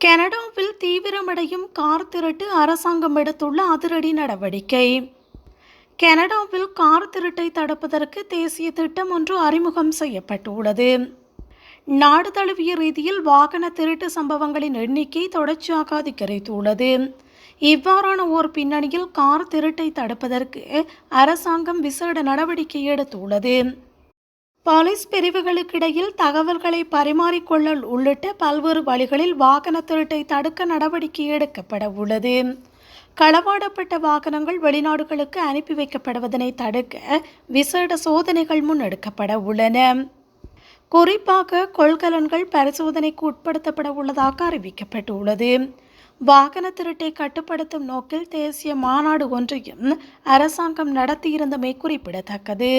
கனடாவில் தீவிரமடையும் கார் திருட்டு அரசாங்கம் எடுத்துள்ள அதிரடி நடவடிக்கை. கனடாவில் கார் திருட்டை தடுப்பதற்கு தேசிய திட்டம் ஒன்று அறிமுகம் செய்யப்பட்டுள்ளது. நாடு தழுவிய ரீதியில் வாகன திருட்டு சம்பவங்களின் எண்ணிக்கை தொடர்ச்சியாக அதிகரித்துள்ளது. இவ்வாறான ஓர் பின்னணியில் கார் திருட்டை தடுப்பதற்கு அரசாங்கம் விசேட நடவடிக்கை எடுத்துள்ளது. போலீஸ் பிரிவுகளுக்கிடையில் தகவல்களை பரிமாறிக்கொள்ளல் உள்ளிட்ட பல்வேறு வழிகளில் வாகன திருட்டை தடுக்க நடவடிக்கை எடுக்கப்பட உள்ளது. களவாடப்பட்ட வாகனங்கள் வெளிநாடுகளுக்கு அனுப்பி வைக்கப்படுவதனை தடுக்க விசேட சோதனைகள் முன்னெடுக்கப்பட உள்ளன. குறிப்பாக கொள்கலன்கள் பரிசோதனைக்கு உட்படுத்தப்பட உள்ளதாக அறிவிக்கப்பட்டுள்ளது. வாகன திருட்டை கட்டுப்படுத்தும் நோக்கில் தேசிய மாநாடு ஒன்றையும் அரசாங்கம் நடத்தியிருந்தமை குறிப்பிடத்தக்கது.